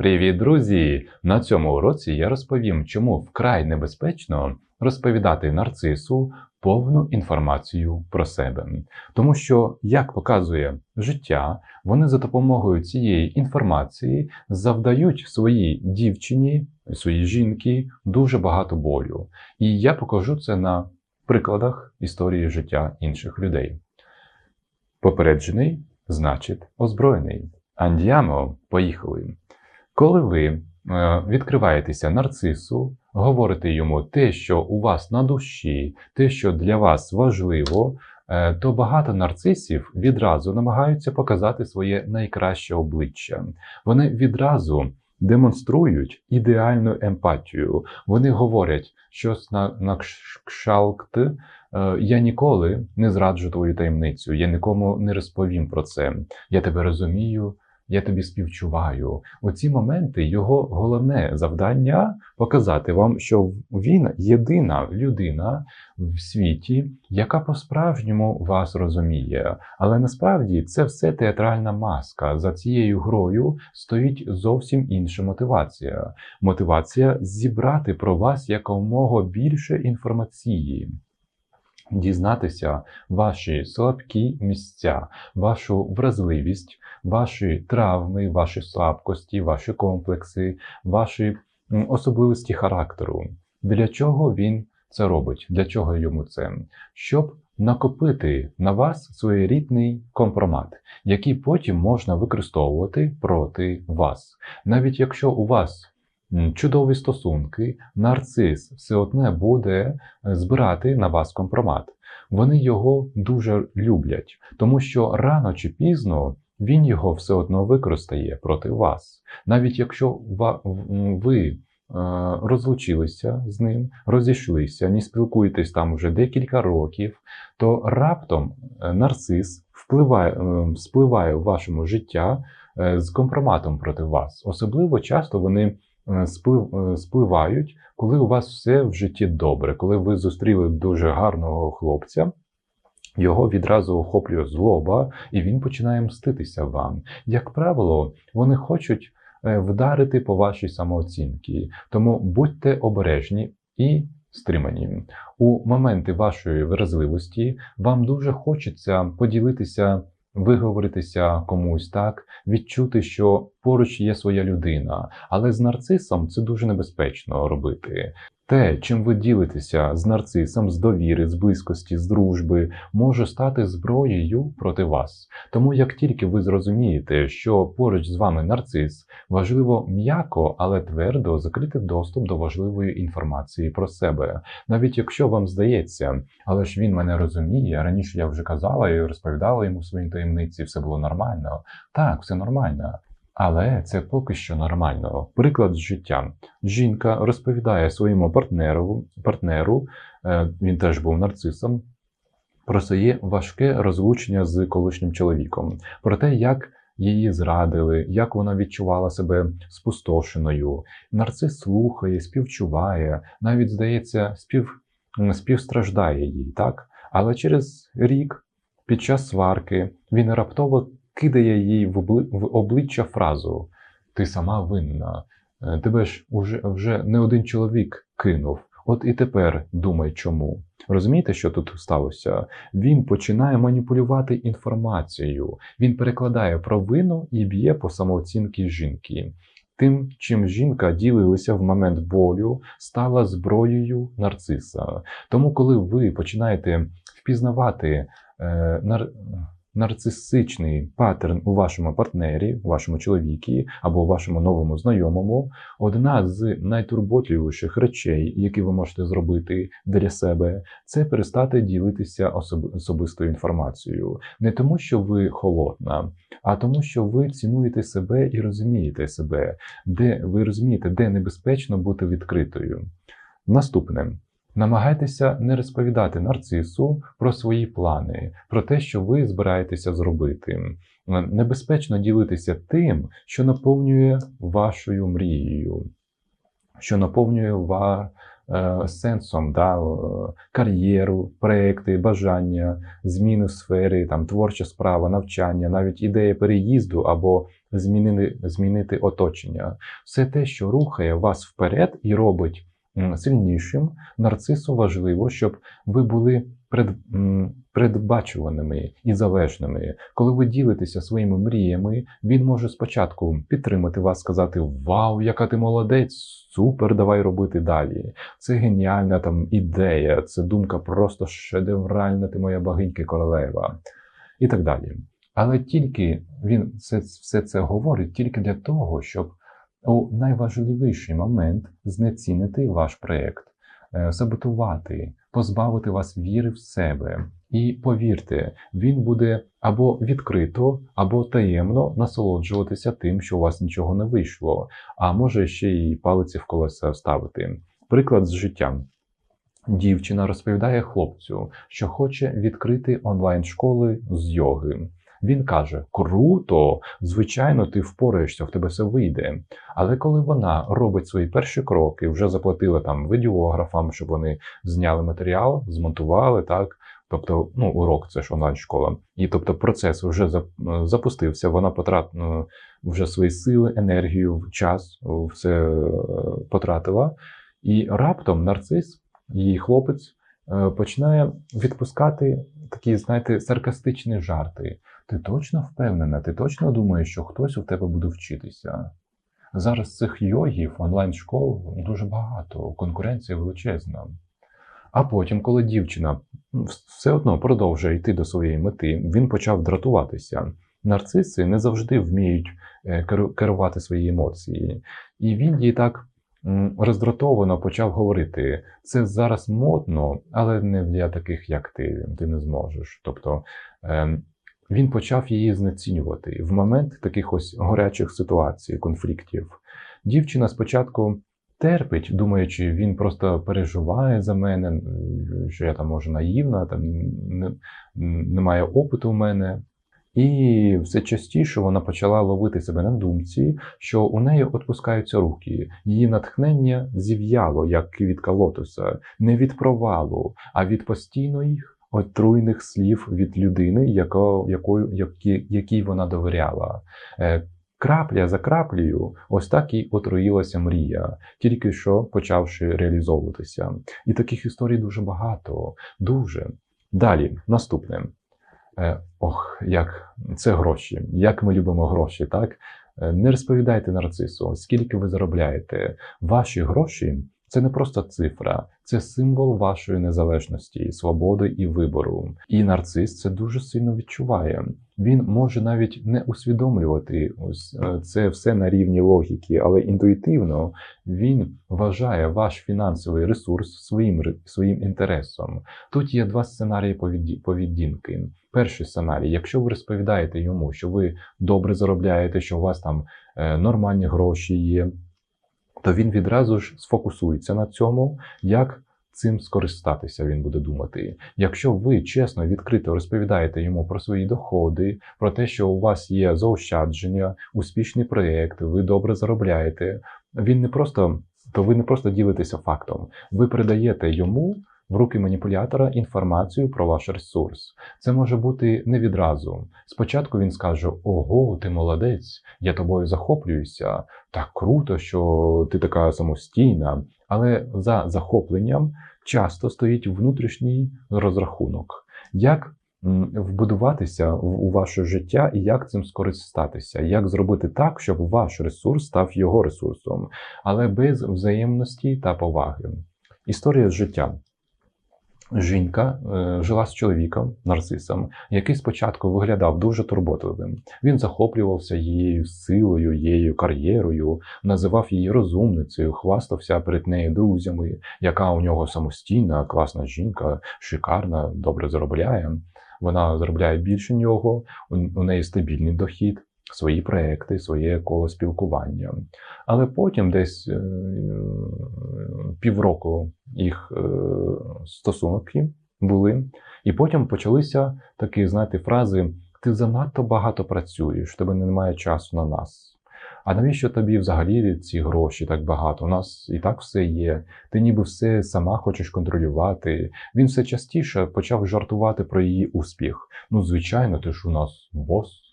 Привіт, друзі! На цьому уроці я розповім, чому вкрай небезпечно розповідати нарцису повну інформацію про себе. Тому що, як показує життя, вони за допомогою цієї інформації завдають своїй дівчині, своїй жінки дуже багато болю. І я покажу це на прикладах історії життя інших людей. Попереджений значить озброєний. Андіамо, поїхали. Коли ви е, відкриваєтеся нарцису, говорите йому те, що у вас на душі, те, що для вас важливо, е, то багато нарцисів відразу намагаються показати своє найкраще обличчя. Вони відразу демонструють ідеальну емпатію. Вони говорять щось на, на кшалкт, е, я ніколи не зраджу твою таємницю, я нікому не розповім про це. Я тебе розумію, я тобі співчуваю. У ці моменти його головне завдання показати вам, що він єдина людина в світі, яка по-справжньому вас розуміє. Але насправді це все театральна маска. За цією грою стоїть зовсім інша мотивація. Мотивація зібрати про вас якомога більше інформації дізнатися ваші слабкі місця, вашу вразливість, ваші травми, ваші слабкості, ваші комплекси, ваші особливості характеру. Для чого він це робить? Для чого йому це? Щоб накопити на вас своєрідний компромат, який потім можна використовувати проти вас. Навіть якщо у вас чудові стосунки, нарцис все одне буде е, збирати на вас компромат. Вони його дуже люблять, тому що рано чи пізно він його все одно використає проти вас. Навіть якщо ви е, розлучилися з ним, розійшлися, не спілкуєтесь там вже декілька років, то раптом е, нарцис впливає, спливає в вашому життя з компроматом проти вас. Особливо часто вони. Е, е, спливають, коли у вас все в житті добре, коли ви зустріли дуже гарного хлопця. Його відразу охоплює злоба, і він починає мститися вам. Як правило, вони хочуть е, вдарити по вашій самооцінці, тому будьте обережні і стримані. У моменти вашої вразливості вам дуже хочеться поділитися виговоритися комусь так, відчути, що поруч є своя людина, але з нарцисом це дуже небезпечно робити. Те, чим ви ділитеся з нарцисом, з довіри, з близькості, з дружби, може стати зброєю проти вас. Тому як тільки ви зрозумієте, що поруч з вами нарцис, важливо м'яко, але твердо закрити доступ до важливої інформації про себе, навіть якщо вам здається, але ж він мене розуміє. Раніше я вже казала і розповідала йому свої таємниці, все було нормально. Так, все нормально. Але це поки що нормально. Приклад з життя. Жінка розповідає своєму партнеру, партнеру, він теж був нарцисом, про своє важке розлучення з колишнім чоловіком, про те, як її зрадили, як вона відчувала себе спустошеною. Нарцис слухає, співчуває, навіть, здається, спів, співстраждає їй, так? Але через рік, під час сварки, він раптово кидає їй в, обли... в обличчя фразу Ти сама винна, е, тебе ж уже вже не один чоловік кинув. От і тепер думай чому. Розумієте, що тут сталося? Він починає маніпулювати інформацією, він перекладає провину і б'є по самооцінки жінки. Тим, чим жінка ділилася в момент болю, стала зброєю нарциса. Тому, коли ви починаєте впізнавати е, нар нарцисичний паттерн у вашому партнері, у вашому чоловікі або у вашому новому знайомому, одна з найтурботливіших речей, які ви можете зробити для себе, це перестати ділитися особистою інформацією. Не тому, що ви холодна, а тому, що ви цінуєте себе і розумієте себе, де ви розумієте, де небезпечно бути відкритою. Наступне. Намагайтеся не розповідати нарцису про свої плани, про те, що ви збираєтеся зробити. Небезпечно ділитися тим, що наповнює вашою мрією, що наповнює ва, е, сенсом да, е, кар'єру, проекти, бажання, зміни в сфері, там, творча справа, навчання, навіть ідея переїзду або змінити, змінити оточення. Все те, що рухає вас вперед і робить сильнішим, нарцису важливо, щоб ви були пред, передбачуваними і залежними. Коли ви ділитеся своїми мріями, він може спочатку підтримати вас, сказати Вау, яка ти молодець! Супер, давай робити далі. Це геніальна там ідея, це думка просто шедевральна, ти моя богинька королева і так далі. Але тільки він все, все це говорить тільки для того, щоб у найважливіший момент знецінити ваш проєкт, е, саботувати, позбавити вас віри в себе. І повірте, він буде або відкрито, або таємно насолоджуватися тим, що у вас нічого не вийшло, а може ще й палиці в колеса ставити. Приклад з життя. Дівчина розповідає хлопцю, що хоче відкрити онлайн-школи з йоги. Він каже: Круто! Звичайно, ти впораєшся, в тебе все вийде. Але коли вона робить свої перші кроки, вже заплатила там відеографам, щоб вони зняли матеріал, змонтували так. Тобто, ну, урок це ж онлайн-школа. І тобто процес вже запустився, вона потратила вже свої сили, енергію, час, все е, потратила. І раптом нарцис, її хлопець, е, починає відпускати такі, знаєте, саркастичні жарти. Ти точно впевнена, ти точно думаєш, що хтось у тебе буде вчитися? Зараз цих йогів, онлайн-школ дуже багато, конкуренція величезна. А потім, коли дівчина все одно продовжує йти до своєї мети, він почав дратуватися. Нарциси не завжди вміють е, керувати свої емоції. І він їй так роздратовано почав говорити: це зараз модно, але не для таких, як ти. Ти не зможеш. Тобто ем, він почав її знецінювати в момент таких ось гарячих ситуацій, конфліктів. Дівчина спочатку терпить, думаючи, він просто переживає за мене, що я там може наївна, там не, немає опиту в мене. І все частіше вона почала ловити себе на думці, що у неї відпускаються руки. Її натхнення зів'яло, як квітка лотоса, не від провалу, а від постійних отруйних слів від людини, яко, якою, які, якій вона довіряла. Е, Крапля за краплею, ось так і отруїлася мрія, тільки що почавши реалізовуватися. І таких історій дуже багато. Дуже. Далі, наступне. Е, Ох, як це гроші. Як ми любимо гроші, так? Е, Не розповідайте нарцису, скільки ви заробляєте. Ваші гроші це не просто цифра, це символ вашої незалежності, свободи і вибору. І нарцис це дуже сильно відчуває. Він може навіть не усвідомлювати ось е, це все на рівні логіки, але інтуїтивно він вважає ваш фінансовий ресурс своїм своїм інтересом. Тут є два сценарії поведінки. Перший сценарій, якщо ви розповідаєте йому, що ви добре заробляєте, що у вас там е, нормальні гроші є, то він відразу ж сфокусується на цьому, як цим скористатися, він буде думати. Якщо ви чесно відкрито розповідаєте йому про свої доходи, про те, що у вас є заощадження, успішний проєкт, ви добре заробляєте, він не просто то ви не просто ділитеся фактом, ви передаєте йому в руки маніпулятора інформацію про ваш ресурс. Це може бути не відразу. Спочатку він скаже: Ого, ти молодець, я тобою захоплююся, так круто, що ти така самостійна. Але за захопленням часто стоїть внутрішній розрахунок. Як вбудуватися у ваше життя і як цим скористатися, як зробити так, щоб ваш ресурс став його ресурсом, але без взаємності та поваги. Історія життя. Жінка е, жила з чоловіком, нарцисом, який спочатку виглядав дуже турботливим. Він захоплювався її силою, її кар'єрою, називав її розумницею, хвастався перед нею друзями, яка у нього самостійна, класна жінка, шикарна, добре заробляє. Вона заробляє більше нього, у, неї стабільний дохід, свої проекти, своє коло спілкування. Але потім, десь е, півроку їх е, стосунки були, і потім почалися такі, знаєте, фрази: ти занадто багато працюєш, тебе немає часу на нас. А навіщо тобі взагалі ці гроші так багато? У нас і так все є. Ти ніби все сама хочеш контролювати. Він все частіше почав жартувати про її успіх. Ну, звичайно, ти ж у нас бос.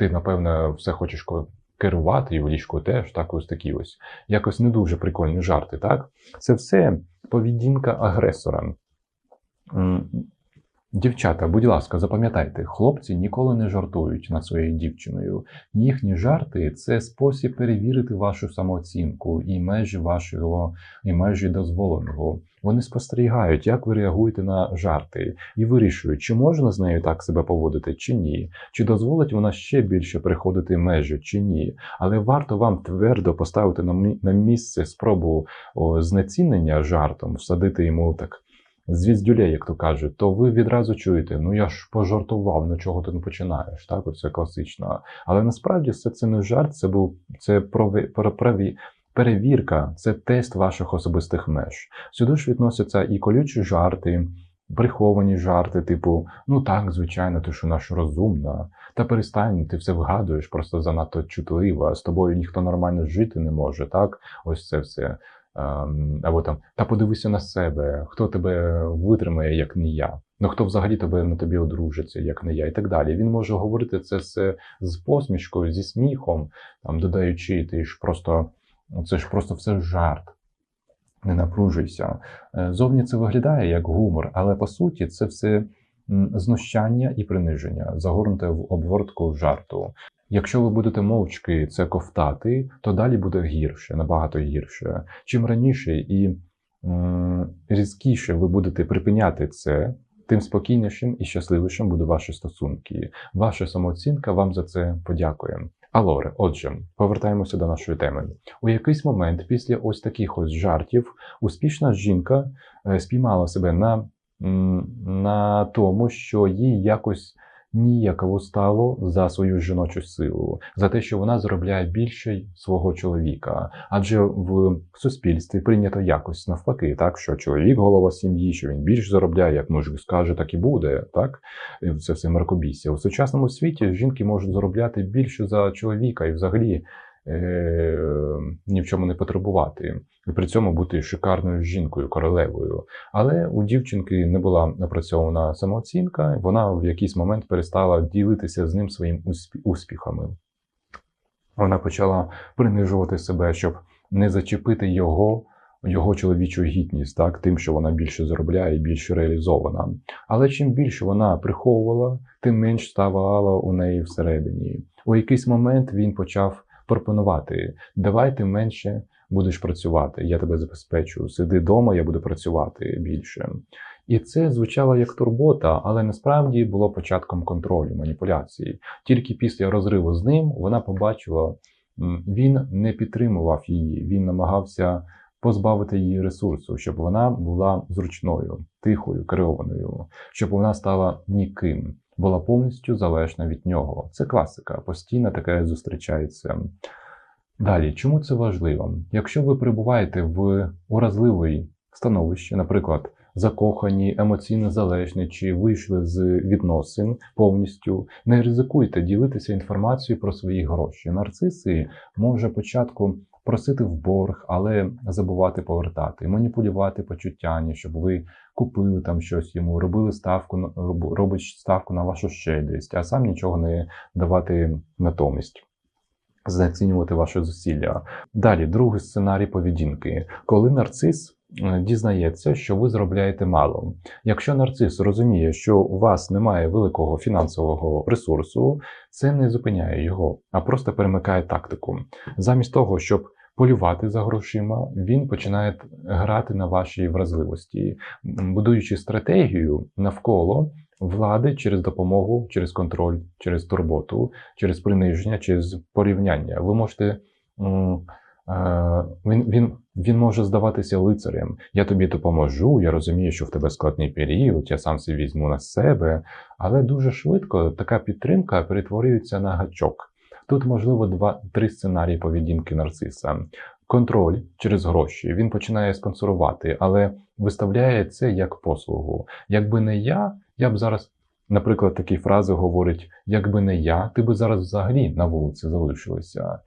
Ти, напевно, все хочеш керувати і в ліжку теж, так ось такі ось. Якось не дуже прикольні жарти, так? Це все поведінка агресора. Дівчата, будь ласка, запам'ятайте, хлопці ніколи не жартують над своєю дівчиною. Їхні жарти це спосіб перевірити вашу самооцінку і межі вашого і межі дозволеного. Вони спостерігають, як ви реагуєте на жарти, і вирішують, чи можна з нею так себе поводити, чи ні, чи дозволить вона ще більше приходити межі, чи ні. Але варто вам твердо поставити на місце спробу знецінення жартом, всадити йому так звіздюлей, як то кажуть, то ви відразу чуєте, ну я ж пожартував, ну чого ти не починаєш? Так, оце класично. Але насправді все це не жарт, це був це праві- перевірка, це тест ваших особистих меж. Сюди ж відносяться і колючі жарти. Приховані жарти, типу, ну так, звичайно, ти ж у розумна. Та перестань, ти все вгадуєш, просто занадто чутлива, з тобою ніхто нормально жити не може, так? Ось це все. Ем, або там, та подивися на себе, хто тебе витримає, як не я. Ну хто взагалі тебе на тобі одружиться, як не я, і так далі. Він може говорити це все з посмішкою, зі сміхом, там додаючи, ти ж просто це ж просто все жарт. Не напружуйся. Е, Зовні це виглядає як гумор, але по суті це все знущання і приниження, загорнуте в обгортку жарту. Якщо ви будете мовчки це ковтати, то далі буде гірше, набагато гірше. Чим раніше і різкіше ви будете припиняти це, тим спокійнішим і щасливішим будуть ваші стосунки. Ваша самооцінка вам за це подякує. Алоре, отже, повертаємося до нашої теми. У якийсь момент після ось таких ось жартів успішна жінка е, спіймала себе на, на тому, що їй якось ніяково стало за свою жіночу силу, за те, що вона заробляє більше свого чоловіка. Адже в суспільстві прийнято якось навпаки, так що чоловік голова сім'ї, що він більше заробляє, як муж скаже, так і буде. Так це все мракобісся. У сучасному світі жінки можуть заробляти більше за чоловіка і взагалі. Е, ні в чому не потребувати, і при цьому бути шикарною жінкою, королевою. Але у дівчинки не була напрацьована самооцінка, вона в якийсь момент перестала ділитися з ним своїм успіхами. Вона почала принижувати себе, щоб не зачепити його, його чоловічу гідність, так, тим, що вона більше заробляє і більше реалізована. Але чим більше вона приховувала, тим менш ставало у неї всередині. У якийсь момент він почав пропонувати: давай ти менше будеш працювати, я тебе забезпечу. Сиди вдома, я буду працювати більше. І це звучало як турбота, але насправді було початком контролю, маніпуляції. Тільки після розриву з ним вона побачила, він не підтримував її, він намагався позбавити її ресурсу, щоб вона була зручною, тихою, керованою, щоб вона стала ніким, була повністю залежна від нього. Це класика, постійно таке зустрічається. Далі, чому це важливо? Якщо ви перебуваєте в уразливій становищі, наприклад, закохані, емоційно залежні чи вийшли з відносин повністю, не ризикуйте ділитися інформацією про свої гроші. Нарциси може спочатку просити в борг, але забувати повертати, маніпулювати почуттями, щоб ви купили там щось йому, робили ставку робить ставку на вашу щедрість, а сам нічого не давати натомість. Знецінювати ваші зусилля. Далі, другий сценарій поведінки, коли нарцис е, дізнається, що ви заробляєте мало. Якщо нарцис розуміє, що у вас немає великого фінансового ресурсу, це не зупиняє його, а просто перемикає тактику. Замість того, щоб полювати за грошима, він починає грати на вашій вразливості, будуючи стратегію навколо влади через допомогу, через контроль, через турботу, через приниження, через порівняння. Ви можете. е, Він, він, він може здаватися лицарем. Я тобі допоможу, я розумію, що в тебе складний період, я сам це візьму на себе. Але дуже швидко така підтримка перетворюється на гачок. Тут можливо два-три сценарії поведінки нарциса. Контроль через гроші. Він починає спонсорувати, але виставляє це як послугу. Якби не я, я б зараз, наприклад, такі фрази говорить: якби не я, ти би зараз взагалі на вулиці залишилася.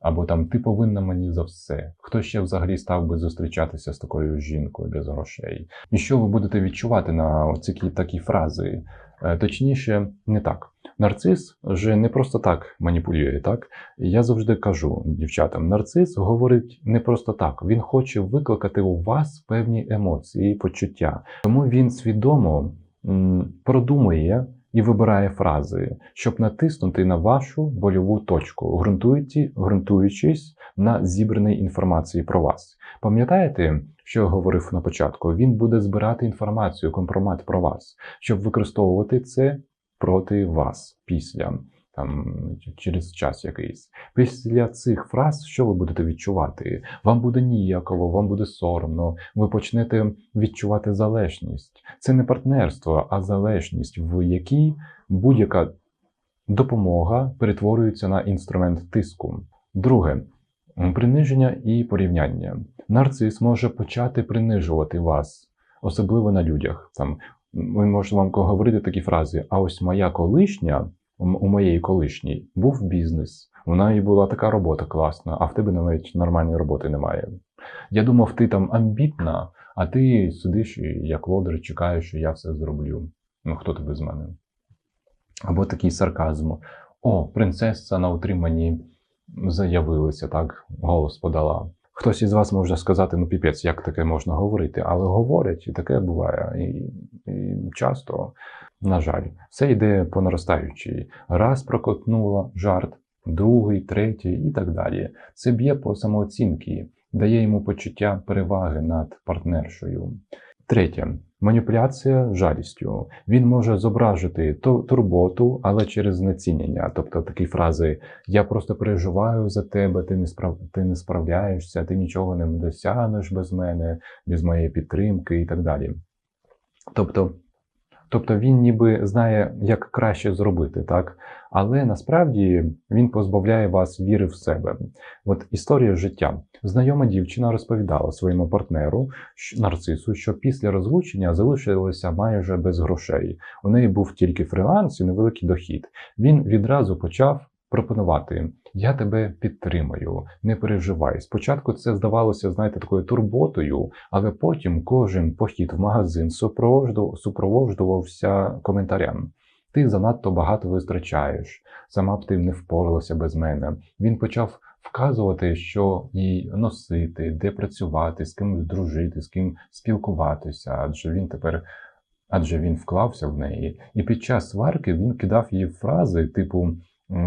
Або там ти повинна мені за все. Хто ще взагалі став би зустрічатися з такою жінкою без грошей? І що ви будете відчувати на ці такі фрази? Е, Точніше, не так. Нарцис вже не просто так маніпулює, так? Я завжди кажу дівчатам: нарцис говорить не просто так. Він хоче викликати у вас певні емоції, почуття. Тому він свідомо продумує і вибирає фрази, щоб натиснути на вашу больову точку, ґрунтуючи- ґрунтуючись на зібраній інформації про вас. Пам'ятаєте, що я говорив на початку? Він буде збирати інформацію, компромат про вас, щоб використовувати це проти вас після там через час якийсь. Після цих фраз, що ви будете відчувати? Вам буде ніяково, вам буде соромно, ви почнете відчувати залежність. Це не партнерство, а залежність, в якій будь-яка допомога перетворюється на інструмент тиску. Друге приниження і порівняння. Нарцис може почати принижувати вас, особливо на людях. Там він може вам говорити такі фрази: а ось моя колишня, у моєї колишній був бізнес. У неї була така робота класна, а в тебе навіть нормальної роботи немає. Я думав, ти там амбітна, а ти сидиш і як лодер чекаєш, що я все зроблю. Ну хто ти без мене? Або такий сарказм. О, принцеса на утриманні заявилася, так, голос подала. Хтось із вас може сказати, ну піпець, як таке можна говорити, але говорять, і таке буває. І, і часто, на жаль, все йде по наростаючій. Раз прокотнула жарт, другий, третій і так далі. Це б'є по самооцінці, дає йому почуття переваги над партнершою. Третє. Маніпуляція жалістю. Він може зображити турботу, але через знецінення. Тобто такі фрази Я просто переживаю за тебе, ти не справ... ти не справляєшся, ти нічого не досягнеш без мене, без моєї підтримки і так далі. Тобто, тобто він ніби знає, як краще зробити, так? Але насправді він позбавляє вас віри в себе. От історія життя. Знайома дівчина розповідала своєму партнеру нарцису, що після розлучення залишилася майже без грошей. У неї був тільки фриланс і невеликий дохід. Він відразу почав пропонувати: Я тебе підтримаю, не переживай. Спочатку це здавалося, знаєте, такою турботою, але потім кожен похід в магазин супроводжувався коментарем. Ти занадто багато витрачаєш, сама б ти не впоралася без мене. Він почав вказувати, що їй носити, де працювати, з ким дружити, з ким спілкуватися, адже він тепер, адже він вклався в неї. І під час сварки він кидав їй фрази, типу: «М,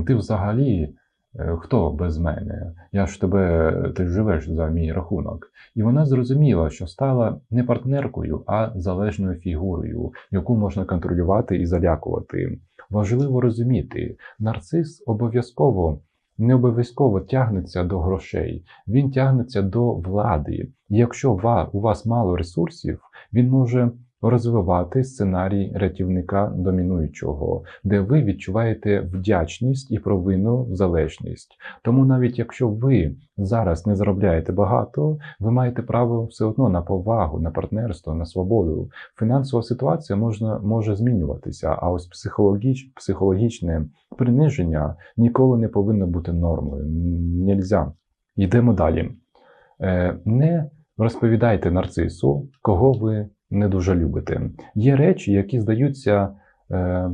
Ти взагалі е, хто без мене? Я ж тебе, ти живеш за мій рахунок. І вона зрозуміла, що стала не партнеркою, а залежною фігурою, яку можна контролювати і залякувати. Важливо розуміти, нарцис обов'язково не обов'язково тягнеться до грошей, він тягнеться до влади. І якщо у вас мало ресурсів, він може розвивати сценарій рятівника домінуючого, де ви відчуваєте вдячність і провину залежність. Тому навіть якщо ви зараз не заробляєте багато, ви маєте право все одно на повагу, на партнерство, на свободу. Фінансова ситуація можна, може змінюватися, а ось психологіч, психологічне приниження ніколи не повинно бути нормою. Нельзя. Йдемо далі. Е, Не розповідайте нарцису, кого ви не дуже любите. Є речі, які здаються е,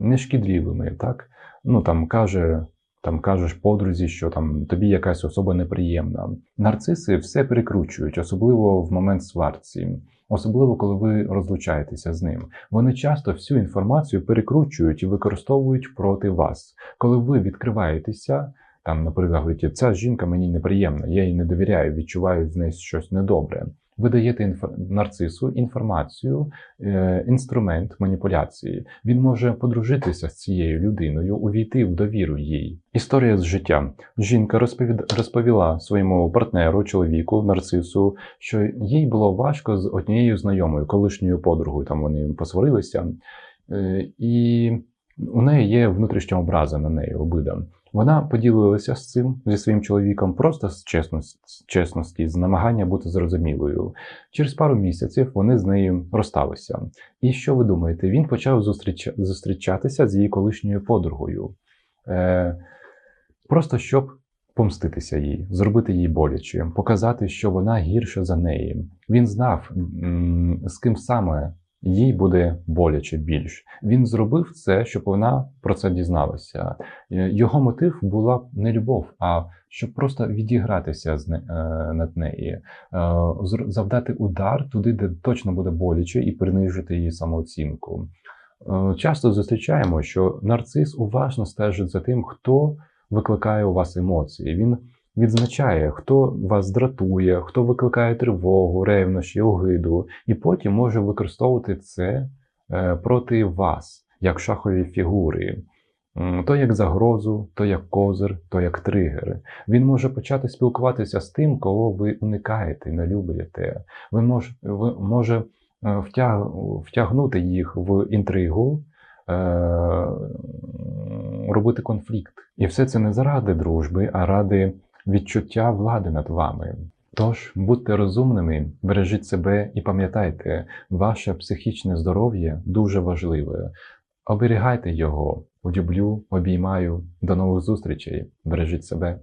нешкідливими, так? Ну там каже. Там кажеш подрузі, що там тобі якась особа неприємна. Нарциси все перекручують, особливо в момент сварці, особливо коли ви розлучаєтеся з ним. Вони часто всю інформацію перекручують і використовують проти вас. Коли ви відкриваєтеся, там, наприклад, ця жінка мені неприємна, я їй не довіряю, відчуваю з нею щось недобре. Ви даєте інфо- нарцису інформацію, е, інструмент маніпуляції. Він може подружитися з цією людиною, увійти в довіру їй. Історія з життя. Жінка розповід... розповіла своєму партнеру, чоловіку, нарцису, що їй було важко з однією знайомою, колишньою подругою. Там вони посварилися, Е, і у неї є внутрішня образа на неї обида. Вона поділилася з цим зі своїм чоловіком просто з чесності, з чесності, з намагання бути зрозумілою. Через пару місяців вони з нею розсталися. І що ви думаєте? Він почав зустріч... зустрічатися з її колишньою подругою. Е... Просто щоб помститися їй, зробити їй боляче, показати, що вона гірша за неї. Він знав, з ким саме їй буде боляче більш. Він зробив це, щоб вона про це дізналася. Е, Його мотив була не любов, а щоб просто відігратися з не, е, над неї, е, завдати удар туди, де точно буде боляче, і принижити її самооцінку. Часто зустрічаємо, що нарцис уважно стежить за тим, хто викликає у вас емоції. Він відзначає, хто вас дратує, хто викликає тривогу, ревнощі, огиду, і потім може використовувати це е, проти вас, як шахові фігури. То як загрозу, то як козир, то як тригер. Він може почати спілкуватися з тим, кого ви уникаєте, не любите. Ви мож, ви може е, втяг, втягнути їх в інтригу, е, робити конфлікт. І все це не заради дружби, а ради відчуття влади над вами. Тож будьте розумними, бережіть себе і пам'ятайте, ваше психічне здоров'я дуже важливе. Оберігайте його. Люблю, обіймаю. До нових зустрічей. Бережіть себе.